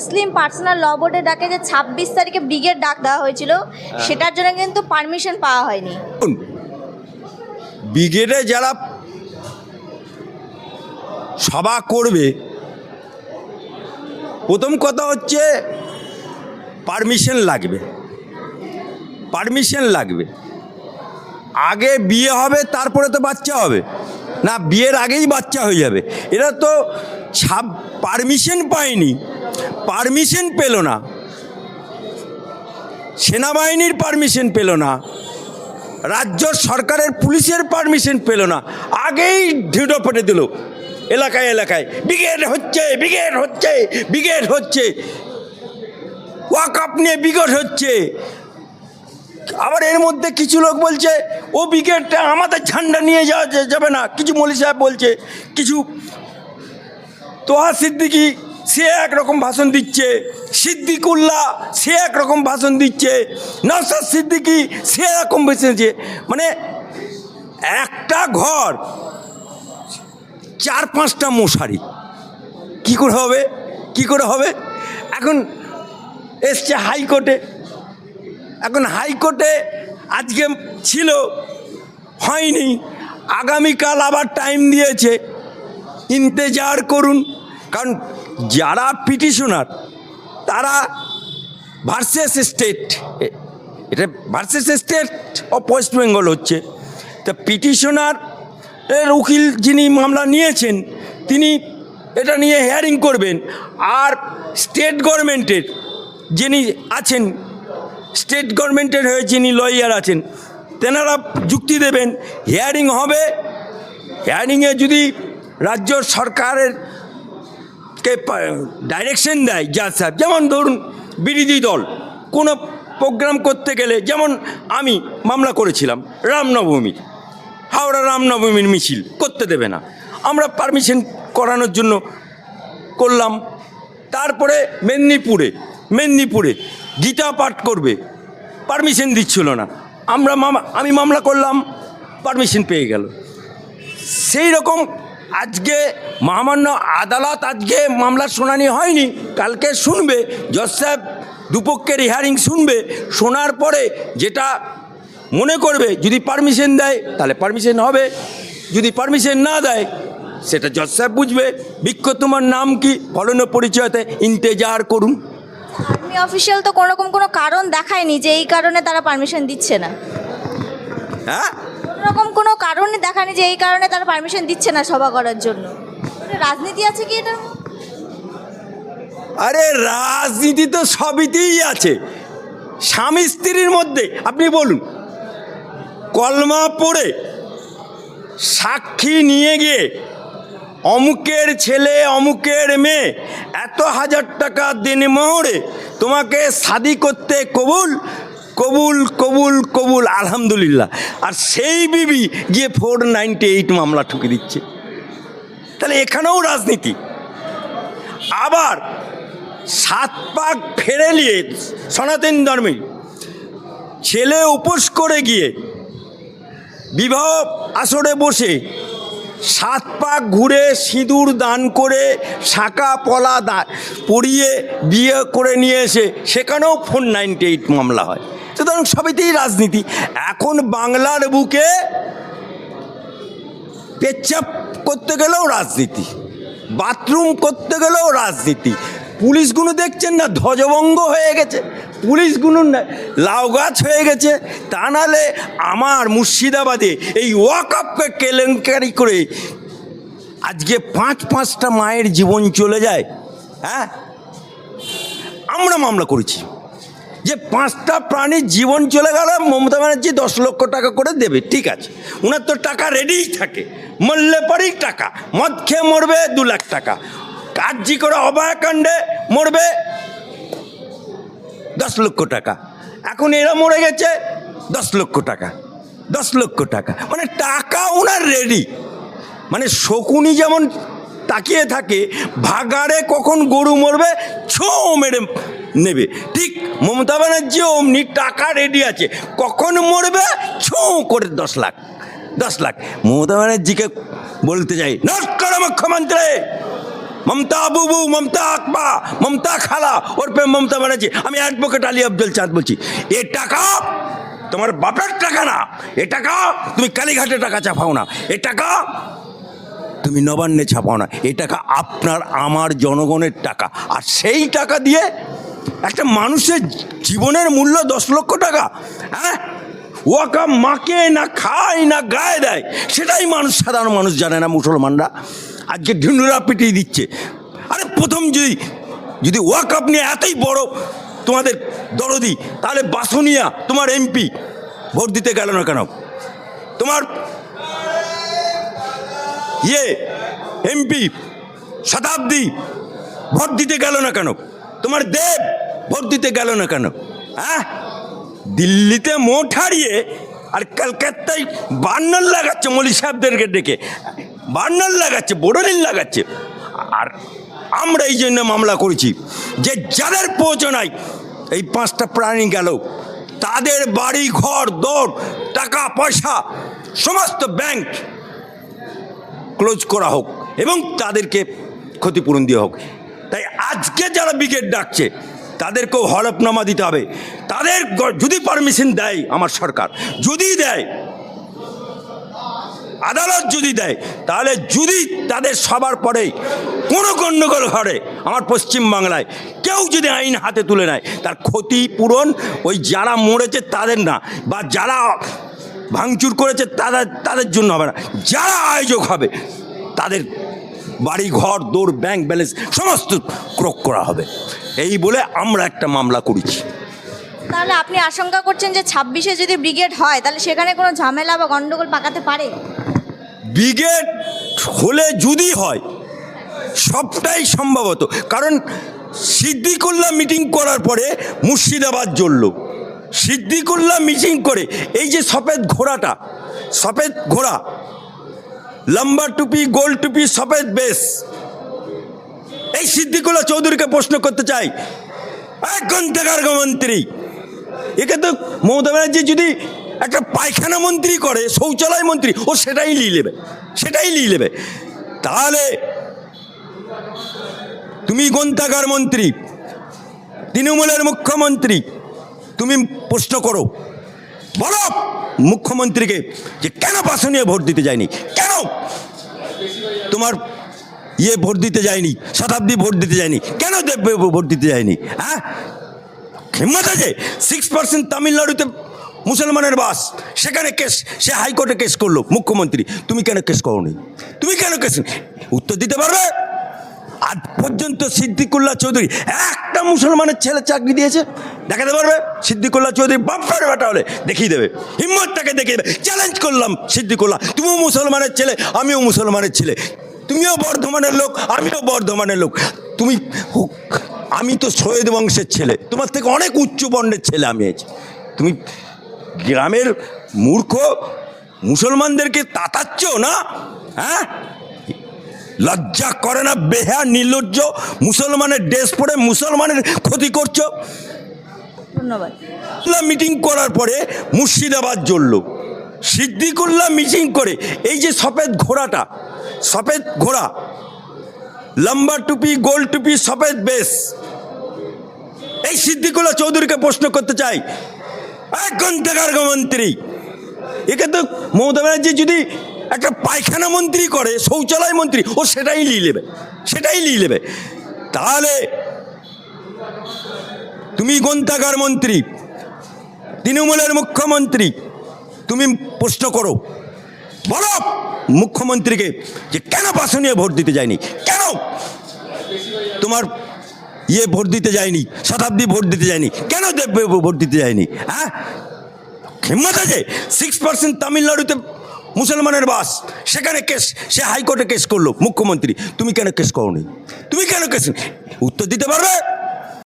মুসলিম personal ল বোর্ডের ডাকে যে ছাব্বিশ তারিখে ব্রিগেড ডাক দেওয়া হয়েছিল সেটার জন্য কিন্তু পারমিশন পাওয়া হয়নি। ব্রিগেডে যারা সভা করবে প্রথম কথা হচ্ছে পারমিশন লাগবে। পারমিশন লাগবে। আগে বিয়ে হবে তারপরে তো বাচ্চা হবে। না বিয়ের আগেই বাচ্চা হয়ে যাবে। এরা তো ছাব পারমিশন পায়নি। পারমিশন পেল না। সেনাবাহিনীর পারমিশন পেল না। রাজ্য সরকারের পুলিশের পারমিশন পেল না। আগেই ঢিঁড়ো পেটে দিল। এলাকায় এলাকায়, ব্রিগেড হচ্ছে ব্রিগেড হচ্ছে ব্রিগেড হচ্ছে। ওয়াকআপ নিয়ে ব্রিগেড হচ্ছে। আবার এর মধ্যে কিছু লোক বলছে, ও ব্রিগেডটা আমাদের ঝান্ডা নিয়ে যাওয়া যাবে না। কিছু মলি সাহেব বলছে, কিছু তোহা সিদ্দিকি সে একরকম ভাষণ দিচ্ছে, সিদ্দিকুল্লাহ সে একরকম ভাষণ দিচ্ছে নওসাদ সিদ্দিকি সে এরকম বেসেছে মানে একটা ঘর, চার পাঁচটা মশারি। কি করে হবে? কি করে হবে? এখন এসছে হাইকোর্টে। এখন হাইকোর্টে আজকে ছিল, হয়নি। আগামীকাল আবার টাইম দিয়েছে। ইন্তেজার করুন। কারণ যারা পিটিশনার, তারা ভার্সেস স্টেট এটা versus state of West Bengal হচ্ছে। তা পিটিশনার এর উকিল যিনি মামলা নিয়েছেন, তিনি এটা নিয়ে হেয়ারিং করবেন। আর স্টেট গভর্নমেন্টের যিনি আছেন স্টেট গভর্নমেন্টের হয়ে যিনি লয়ার আছেন, তেনারা যুক্তি দেবেন। হিয়ারিং হবে। হিয়ারিংয়ে যদি রাজ্য সরকারের কে ডাইরেকশন দেয় জাজ সাহেব। যেমন ধরুন, বিরোধী দল, কোনো প্রোগ্রাম করতে গেলে, যেমন আমি মামলা করেছিলাম, রামনবমীর। হাওড়া রামনবমীর মিছিল, করতে দেবে না। আমরা পারমিশন করানোর জন্য করলাম। তারপরে মেদিনীপুরে মেদিনীপুরে গীতা পাঠ করবে পারমিশন দিচ্ছিল না। আমরা মামা আমি মামলা করলাম পারমিশন পেয়ে গেল। সেই রকম আজকে মহামান্য আদালত আজকে মামলার শুনানি হয়নি কালকে শুনবে। জজ সাহেব দুপক্ষের হিয়ারিং শুনবে শোনার পরে যেটা মনে করবে যদি পারমিশন দেয় তাহলে পারমিশন হবে। যদি পারমিশন না দেয় সেটা জজ সাহেব বুঝবে। বিক্ষ তোমার নাম কি? ফলন পরিচয়তে ইন্তেজার করুন। আর্মি অফিসিয়াল তো কোনো রকম কোনো কারণ দেখায়নি যে এই কারণে তারা পারমিশন দিচ্ছে না। হ্যাঁ? রকম কোনো কারণে দেখায়নি যে এই কারণে তারা পারমিশন দিচ্ছে না সভা করার জন্য। রাজনীতি আছে কি এটা? আরে রাজনীতি তো সবইতেই আছে। স্বামী স্ত্রীর মধ্যে, আপনি বলুন, কলমা পড়ে সাক্ষী নিয়ে গিয়ে অমুকের ছেলে, অমুকের মেয়ে, এত হাজার টাকা দিন মোহরে তোমাকে শাদি করতে কবুল? কবুল কবুল কবুল, আলহামদুলিল্লাহ। আর সেই বিবি গিয়ে ফোর নাইনটি এইট মামলা ঠুকে দিচ্ছে। তাহলে এখানেও রাজনীতি। আবার সাত পাক ফেরে নিয়ে সনাতন ধর্মে ছেলে উপোস করে গিয়ে বিবাহ আসরে বসে সাত পাক ঘুরে সিঁদুর দান করে শাঁকা পলা দা পরিয়ে বিয়ে করে নিয়ে এসে সেখানেও ফোর নাইনটি এইট মামলা হয়। সুতরাং সবেতেই রাজনীতি। এখন বাংলার বুকে পেচ্ছাপ করতে গেলেও রাজনীতি, বাথরুম করতে গেলেও রাজনীতি। পুলিশগুলো দেখছেন না, ধ্বজভঙ্গ হয়ে গেছে। পুলিশগুলো না, লাউ গাছ হয়ে গেছে। তা নাহলে আমার মুর্শিদাবাদে এই ওয়াকআপকে কেলেঙ্কারি করে আজকে পাঁচ পাঁচটা মায়ের জীবন চলে যায় হ্যাঁ? আমরা মামলা করেছি। যে পাঁচটা প্রাণীর জীবন চলে গেল, মমতা ব্যানার্জি দশ লক্ষ টাকা করে দেবে, ঠিক আছে। ওনার তো টাকা রেডিই থাকে। মরলে পরেই টাকা, মদ খেয়ে মরবে দু লাখ টাকা। কার্যি করে অভয়াকাণ্ডে মরবে দশ লক্ষ টাকা। এখন এরা মরে গেছে দশ লক্ষ টাকা, দশ লক্ষ টাকা। মানে টাকা ওনার রেডি মানে শকুনি যেমন তাকিয়ে থাকে, ভাগাড়ে কখন গরু মরবে, ছো মেরে নেবে। ঠিক মমতা ব্যানার্জি অমনি টাকা রেডি আছে। কখন মরবে, ছো করে দশ লাখ দশ লাখ। মমতা ব্যানার্জিকে বলতে চাই, নমস্কার মুখ্যমন্ত্রী মমতা বুবু, মমতা আকবা, মমতা খালা, ওর পে মমতা ব্যানার্জি। আমি অ্যাডভোকেট আলী আব্দুল চাঁদ বলছি। এ টাকা তোমার বাপের টাকা না, এ টাকা তুমি কালীঘাটে টাকা চাপাও না। এ টাকা তুমি নবান্নে ছাপাও না। এই টাকা আপনার, আমার জনগণের টাকা। আর সেই টাকা দিয়ে একটা মানুষের জীবনের মূল্য দশ লক্ষ টাকা হ্যাঁ? ওয়াকা মাকে না খায় না গায়ে দেয়, সেটাই মানুষ, সাধারণ মানুষ জানে না মুসলমানরা। আজকে ঢিন্ডুরা পিটিয়ে দিচ্ছে। আরে প্রথম যদি যদি ওয়াকাপ নিয়ে এতই বড় তোমাদের দরদি, তাহলে বাসনিয়া তোমার এমপি, ভোট দিতে গেল না কেন? তোমার ইয়ে এমপি, শতাব্দী, ভোট দিতে গেল না কেন? তোমার দেব ভোট দিতে গেল না কেন? হ্যাঁ দিল্লিতে মোট হারিয়ে আর কলকাতায় বার্নার লাগাচ্ছে মলি সাহেবদেরকে ডেকে। বার্নার লাগাচ্ছে বোর্ডারিন লাগাচ্ছে। আর আমরা এই জন্য মামলা করেছি যে যাদের পৌঁছনায় এই পাঁচটা প্রাণী গেল, তাদের বাড়ি, ঘর, দৌড়, টাকা, পয়সা, সমস্ত ব্যাংক ক্লোজ করা হোক এবং তাদেরকে ক্ষতিপূরণ দিয়ে হোক। তাই আজকে যারা ব্রিগেড ডাকছে, তাদেরকেও হলফনামা দিতে হবে। তাদের যদি পারমিশন দেয় আমার সরকার, যদি দেয়, আদালত যদি দেয়, তাহলে যদি তাদের সবার পরে কোনো গণ্ডগোল ঘরে আমার পশ্চিম বাংলায়, কেউ যদি আইন হাতে তুলে নেয়, তার ক্ষতিপূরণ ওই যারা মরেছে তাদের না, বা যারা ভাঙচুর করেছে তাদের তাদের জন্য হবে না। যারা আয়োজক হবে তাদের বাড়ি ঘর দৌড় ব্যাংক ব্যালেন্স সমস্ত ক্রোক করা হবে। এই বলে আমরা একটা মামলা করেছি। তাহলে আপনি আশঙ্কা করছেন যে ছাব্বিশে যদি ব্রিগেড হয় তাহলে সেখানে কোনো ঝামেলা বা গন্ডগোল পাকাতে পারে? ব্রিগেড হলে যদি হয় সবটাই সম্ভবত কারণ সিদ্দিকুল্লাহ মিটিং করার পরে মুর্শিদাবাদ জ্বলল। সিদ্দিকুল্লাহ মিটিং করে, এই যে সফেদ ঘোড়াটা, সফেদ ঘোড়া, লম্বা টুপি, গোল টুপি, সফেদ বেশ। এই সিদ্দিকুল্লাহ চৌধুরীকে প্রশ্ন করতে চাই গ্রন্থাগার মন্ত্রী, একে তো মমতা ব্যানার্জি যদি একটা পায়খানা মন্ত্রী করে, শৌচালয় মন্ত্রী, ও সেটাই নিয়ে নেবে, সেটাই নিয়ে নেবে। তাহলে তুমি গ্রন্থাগার মন্ত্রী, তৃণমূলের মুখ্যমন্ত্রী তুমি প্রশ্ন করো। বলো মুখ্যমন্ত্রীকে যে কেন বাসনীয় ভোট দিতে যায়নি? কেন? তোমার ইয়ে ভোট দিতে যায়নি, শতাব্দী ভোট দিতে যায়নি, কেন দেব ভোট দিতে যায়নি? হ্যাঁ? হিম্মত আছে? সিক্স পার্সেন্ট তামিলনাড়ুতে মুসলমানের বাস, সেখানে কেস, সে হাইকোর্টে কেস করল মুখ্যমন্ত্রী। তুমি কেন কেস করোনি? তুমি কেন কেস উত্তর দিতে পারবে? আজ পর্যন্ত সিদ্দিকুল্লাহ চৌধুরী একটা মুসলমানের ছেলে চাকরি দিয়েছে দেখাতে পারবে? সিদ্দিকুল্লাহ চৌধুরী বাপ্পার বেটা হলে দেখিয়ে দেবে। হিম্মতটাকে দেখিয়ে দেবে। চ্যালেঞ্জ করলাম সিদ্দিকুল্লাহ। তুমিও মুসলমানের ছেলে, আমিও মুসলমানের ছেলে। তুমিও বর্ধমানের লোক, আমিও বর্ধমানের লোক। তুমি আমি তো সৈয়দ বংশের ছেলে। তোমার থেকে অনেক উচ্চ বর্ণের ছেলে আমি তুমি গ্রামের মূর্খ, মুসলমানদেরকে তাতাচ্ছ না? হ্যাঁ? লজ্জা করে না বেহা নির্লজ্জ, মুসলমানের ড্রেস পরে মুসলমানের ক্ষতি করছ? ধন্যবাদ। মিটিং করার পরে মুর্শিদাবাদ জ্বলল। সিদ্দিকুল্লাহ মিটিং করে, এই যে সফেদ ঘোড়াটা, সফেদ ঘোড়া লম্বা টুপি, গোল টুপি, সফেদ বেশ। এই সিদ্দিকুল্লাহ চৌধুরীকে প্রশ্ন করতে চাই গ্রন্থাগার মন্ত্রী, একে তো মমতা ব্যানার্জি যদি একটা পায়খানা মন্ত্রী করে, শৌচালয় মন্ত্রী, ও সেটাই নিয়ে নেবে, সেটাই নিয়ে নেবে। তাহলে তুমি গ্রন্থাগার মন্ত্রী, তৃণমূলের মুখ্যমন্ত্রী, তুমি প্রশ্ন করো। বলো মুখ্যমন্ত্রীকে যে কেন বাসনীয় ভোট দিতে যায়নি? কেন? তোমার ইয়ে ভোট দিতে যায়নি, শতাব্দী ভোট দিতে যায়নি, কেন দেব ভোট দিতে যায়নি? হ্যাঁ? হিম্মত আছে? সিক্স পার্সেন্ট তামিলনাড়ুতে মুসলমানের বাস, সেখানে কেস, সে হাইকোর্টে কেস করল মুখ্যমন্ত্রী। তুমি কেন কেস করোনি? তুমি কেন কেস উত্তর দিতে পারবে?